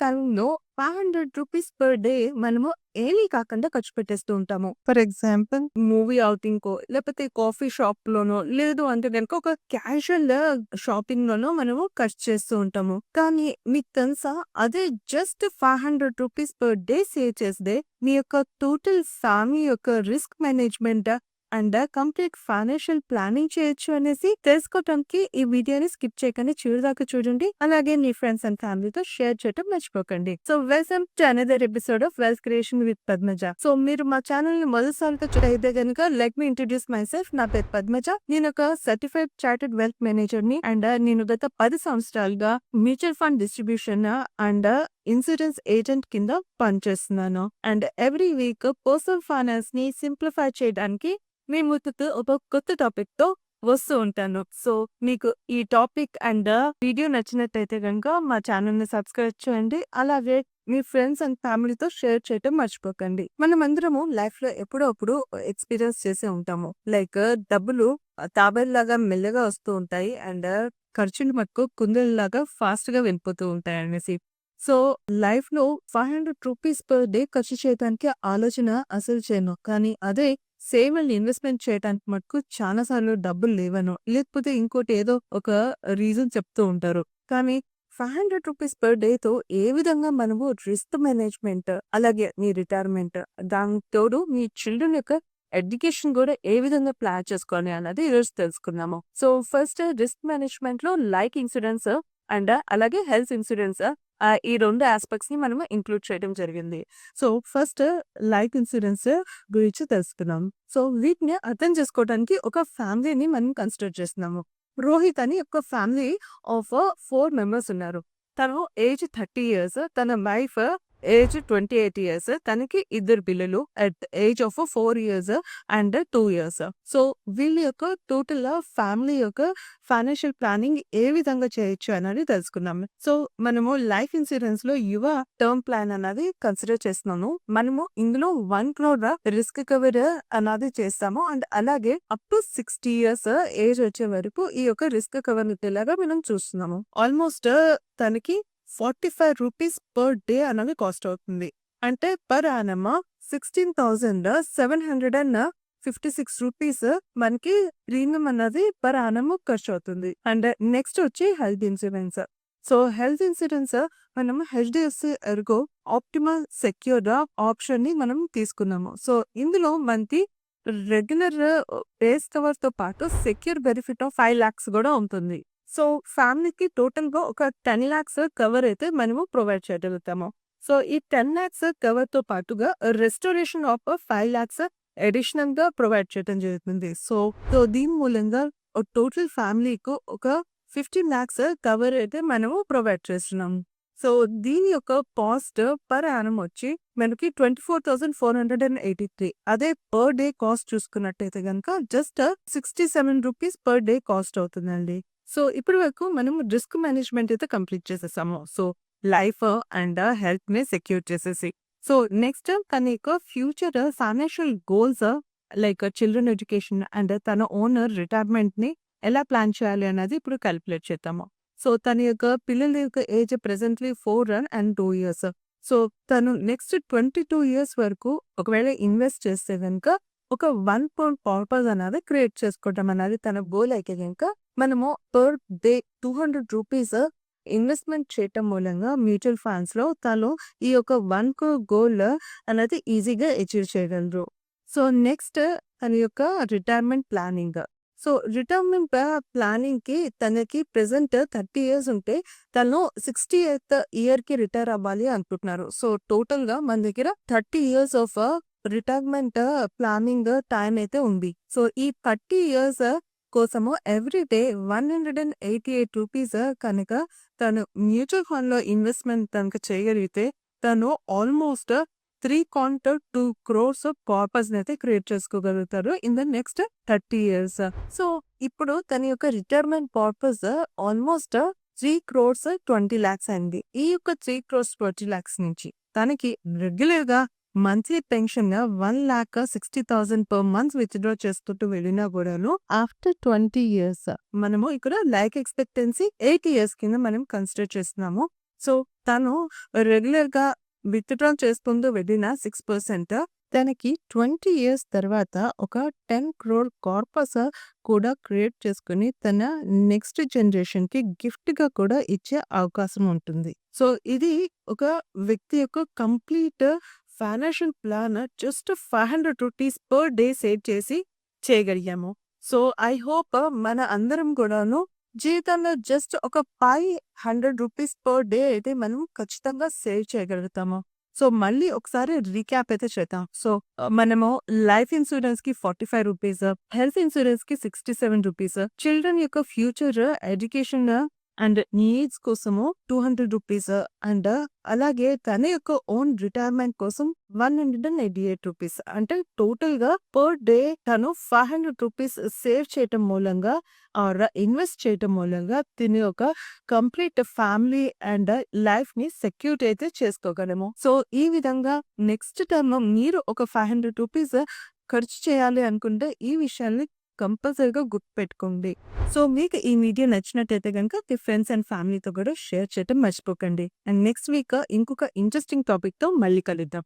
కాలంలో five hundred rupees per day మనము ఏమీ కాకుండా ఖర్చు పెట్టేస్తూ ఉంటాము. For example? మూవీ అవుటింగ్ కో లేకపోతే కాఫీ షాప్ లోనో లేదు అంటే కనుక ఒక క్యాజువల్ షాపింగ్ లోనో మనము ఖర్చు చేస్తూ ఉంటాము. కానీ మీకు తెలుసా? అదే just five hundred rupees per day save చేస్తే మీ యొక్క టోటల్ ఫ్యామిలీ యొక్క risk management and complete financial planning చేయొచ్చు అనేసి తెలుసుకోవటానికి ఈ వీడియోని స్కిప్ చేయకుండా. చూడదాకా చూడండి. అలాగే మీ ఫ్రెండ్స్ అండ్ ఫ్యామిలీతో షేర్ చేయటం మర్చిపోకండి. So welcome to another episode of wealth creation with Padmaja so మీరు మా ఛానల్ని మొదటిసారిగా చూడైతే కనుక let me introduce myself నా పేరు పద్మజ నేను ఒక సర్టిఫైడ్ చార్టెడ్ వెల్త్ మేనేజర్ని అండ్ నేను గత పది సంవత్సరాలుగా mutual fund distribution and insurance agent కింద పనిచేస్తున్నాను. అండ్ ఎవ్రీ వీక్ పర్సనల్ ఫైనాన్స్ని సింప్లిఫై చేయడానికి మీ ముందుకు ఒక కొత్త టాపిక్తో వస్తూ ఉంటాను. సో మీకు ఈ టాపిక్ అండ్ వీడియో నచ్చినట్టయితే కనుక మా ఛానల్ని సబ్స్క్రైబ్ చేయండి. అలాగే మీ ఫ్రెండ్స్ అండ్ ఫ్యామిలీతో షేర్ చేయటం మర్చిపోకండి. మనం అందరము లైఫ్లో ఎప్పుడో అప్పుడు ఎక్స్పీరియన్స్ చేసి ఉంటాము. లైక్ డబ్బులు తాబేల్లాగా మెల్లగా వస్తూ ఉంటాయి. అండ్ ఖర్చులు మటుకు కుందేలాగా ఫాస్ట్గా వెళ్ళిపోతూ ఉంటాయి అనేసి సో లైఫ్లో five hundred rupees per day ఖర్చు చేయడానికి ఆలోచన అసలు చేయను. కానీ అదే సేవ్ అండ్ ఇన్వెస్ట్మెంట్ చేయడానికి మటుకు చాలా సార్లు డబ్బులు లేవను లేకపోతే ఇంకోటి ఏదో ఒక రీజన్ చెప్తూ ఉంటారు. కానీ five hundred rupees per day తో ఏ విధంగా మనము రిస్క్ మేనేజ్మెంట్ అలాగే మీ రిటైర్మెంట్ దానికి తోడు మీ చిల్డ్రన్ యొక్క ఎడ్యుకేషన్ కూడా ఏ విధంగా ప్లాన్ చేసుకోవాలి అన్నది ఈరోజు తెలుసుకున్నాము సో ఫస్ట్ రిస్క్ మేనేజ్మెంట్లో లైక్ ఇన్సూరెన్స్ అండ్ అలాగే హెల్త్ ఇన్సూరెన్స్ ఈ రెండు ఆస్పెక్ట్స్ని మనం మనము ఇంక్లూడ్ చేయడం జరిగింది. సో ఫస్ట్ లైఫ్ ఇన్సూరెన్స్ గురించి తెలుసుకున్నాం సో వీటిని అర్థం చేసుకోవడానికి ఒక ఫ్యామిలీని మనం కన్సిడర్ చేస్తున్నాము. రోహిత్ అని ఒక ఫ్యామిలీ ఆఫ్ ఫోర్ మెంబర్స్ ఉన్నారు. తను ఏజ్ థర్టీ ఇయర్స్ తన wife age twenty eight years తనకి ఇద్దరు పిల్లలు at age of four years and two years. So వీళ్ళ యొక్క టోటల్ ఫ్యామిలీ యొక్క ఫైనాన్షియల్ ప్లానింగ్ ఏ విధంగా చేయొచ్చు అనేది తెలుసుకున్నాము సో మనము లైఫ్ ఇన్సూరెన్స్లో యువ టర్మ్ ప్లాన్ అనేది కన్సిడర్ చేస్తున్నాము మనము ఇందులో వన్ క్రోర్ రిస్క్ కవర్ అనేది చేస్తాము. అండ్ అలాగే up to sixty years age వచ్చే వరకు ఈ యొక్క రిస్క్ కవర్ లాగా మనం చూస్తున్నాము. ఆల్మోస్ట్ తనకి forty five rupees per day అనేది కాస్ట్ అవుతుంది. అంటే per annum sixteen thousand seven hundred and fifty six rupees మనకి ప్రీమియం అన్నది పర్ యానమ్ ఖర్చు అవుతుంది. అండ్ నెక్స్ట్ వచ్చి health insurance. So health insurance మనం హెచ్డిఎఫ్సి ఎర్గో ఆప్టిమల్ సెక్యూర్ ఆప్షన్ని మనం తీసుకున్నాము. సో ఇందులో మనకి రెగ్యులర్ బేస్ కవర్తో పాటు secure benefit of five lakhs కూడా ఉంటుంది. సో ఫ్యామిలీకి టోటల్గా ఒక టెన్ లాక్స్ కవర్ అయితే మనము ప్రొవైడ్ చేయగలుగుతాము. సో ఈ టెన్ లాక్స్ కవర్తో పాటుగా రెస్టోరేషన్ ఆఫ్ ఫైవ్ లాక్స్ అడిషనల్గా ప్రొవైడ్ చేయడం జరుగుతుంది. సో సో దీని మూలంగా టోటల్ ఫ్యామిలీకు ఒక ఫిఫ్టీన్ లాక్స్ కవర్ అయితే మనము ప్రొవైడ్ చేస్తున్నాం. సో దీని యొక్క కాస్ట్ పర్ యానం వచ్చి మనకి twenty four thousand four hundred and eighty three. అదే పర్ డే కాస్ట్ చూసుకున్నట్టయితే కనుక just sixty seven rupees per day cost అవుతుందండి. సో ఇప్పటి వరకు మనం రిస్క్ మేనేజ్మెంట్ అయితే కంప్లీట్ చేసేసాము. సో లైఫ్ అండ్ హెల్త్ని సెక్యూర్ చేసేసి. సో నెక్స్ట్ తన యొక్క future financial goals like children education and తన ఓనర్ రిటైర్మెంట్ని ఎలా ప్లాన్ చేయాలి అనేది ఇప్పుడు క్యాలిక్యులేట్ చేద్దాము. సో తన యొక్క పిల్లల యొక్క age presently four and two years. So తను నెక్స్ట్ ట్వంటీ టూ ఇయర్స్ వరకు ఒకవేళ ఇన్వెస్ట్ చేస్తే కనుక ఒక వన్ పాయింట్ పర్పస్ అనేది క్రియేట్ చేసుకోవటం అనేది తన గోల్ అయితే కనుక మనము per day two hundred rupees investment చేయటం మూలంగా మ్యూచువల్ ఫండ్స్లో తను ఈ యొక్క వన్ కో గోల్ అనేది ఈజీగా అచీవ్ చేయగలరు. సో నెక్స్ట్ తన యొక్క రిటైర్మెంట్ ప్లానింగ్ సో రిటైర్మెంట్ ప్లానింగ్కి తనకి ప్రెసెంట్ థర్టీ ఇయర్స్ ఉంటే తను సిక్స్టీ ఎయిత్ ఇయర్కి రిటైర్ అవ్వాలి అనుకుంటున్నారు. సో టోటల్గా మన దగ్గర thirty years of retirement planning time అయితే ఉంది. సో ఈ థర్టీ ఇయర్స్ కోసము every day one hundred and eighty eight rupees కనుక తను మ్యూచువల్ ఫండ్లో ఇన్వెస్ట్మెంట్ కనుక చేయగలిగితే తను ఆల్మోస్ట్ త్రీ కాంట్ టూ క్రోర్స్ పర్పస్ అయితే క్రియేట్ చేసుకోగలుగుతారు in the next thirty years. So ఇప్పుడు తన యొక్క retirement corpus almost three crores twenty lakhs అయింది ఈ యొక్క త్రీ క్రోర్స్ ట్వంటీ లాక్స్ నుంచి తనకి రెగ్యులర్గా monthly పెన్షన్గా one lakh sixty thousand per month withdraw చేసుకుంటూ వెళ్ళినా కూడాను ఆఫ్టర్ ట్వంటీ ఇయర్స్ మనము ఇక్కడ లైక్ ఎక్స్పెక్టెన్సీ ఎయిట్ ఇయర్స్ కింద మనం కన్సిడర్ చేస్తున్నాము సో, తను రెగ్యులర్‌గా విత్‌డ్రా చేసుకుంటూ వెళ్ళిన సిక్స్ పర్సెంట్ తనకి 20 ఇయర్స్ తర్వాత ఒక టెన్ క్రోర్ కార్పస్ కూడా క్రియేట్ చేసుకుని తన నెక్స్ట్ జనరేషన్‌కి గిఫ్ట్‌గా కూడా ఇచ్చే అవకాశం ఉంటుంది. సో, ఇది ఒక వ్యక్తి యొక్క complete financial plan just five hundred rupees per day save చేసి చేయగలిగాము. సో, ఐ హోప్ మన అందరం కూడాను జీవితంలో జస్ట్ ఒక five hundred rupees per day అయితే మనం ఖచ్చితంగా సేవ్ చేయగలుగుతాము. సో, మళ్ళీ ఒకసారి రీక్యాప్ అయితే చేద్దాం. సో, మనము లైఫ్ ఇన్సూరెన్స్కి ఫార్టీ ఫైవ్ రూపీస్ హెల్త్ ఇన్సూరెన్స్కి సిక్స్టీ సెవెన్ రూపీస్ చిల్డ్రన్ యొక్క ఫ్యూచర్ ఎడ్యుకేషన్ అండ్ నీడ్స్ కోసము టూ హండ్రెడ్ రూపీస్ అండ్ అలాగే తన యొక్క ఓన్ రిటైర్మెంట్ కోసం one hundred and eighty eight rupees అంటే టోటల్‌గా పర్ డే తను ఫైవ్ హండ్రెడ్ రూపీస్ సేవ్ చేయటం మూలంగా ఆర్ ఇన్వెస్ట్ చేయటం మూలంగా తిన యొక్క కంప్లీట్ ఫ్యామిలీ అండ్ లైఫ్‌ని సెక్యూర్ అయితే చేసుకోగలము. సో, ఈ విధంగా నెక్స్ట్ టర్మ్ మీరు ఒక ఫైవ్ హండ్రెడ్ రూపీస్ ఖర్చు చేయాలి అనుకుంటే ఈ విషయాన్ని కంపల్సరీగా గుర్తుపెట్టుకోండి. సో, మీకు ఈ వీడియో నచ్చినట్టయితే కనుక మీ ఫ్రెండ్స్ అండ్ ఫ్యామిలీతో కూడా షేర్ చేయటం మర్చిపోకండి. అండ్ నెక్స్ట్ వీక్ ఇంకొక ఇంట్రెస్టింగ్ టాపిక్‌తో మళ్ళీ కలుద్దాం.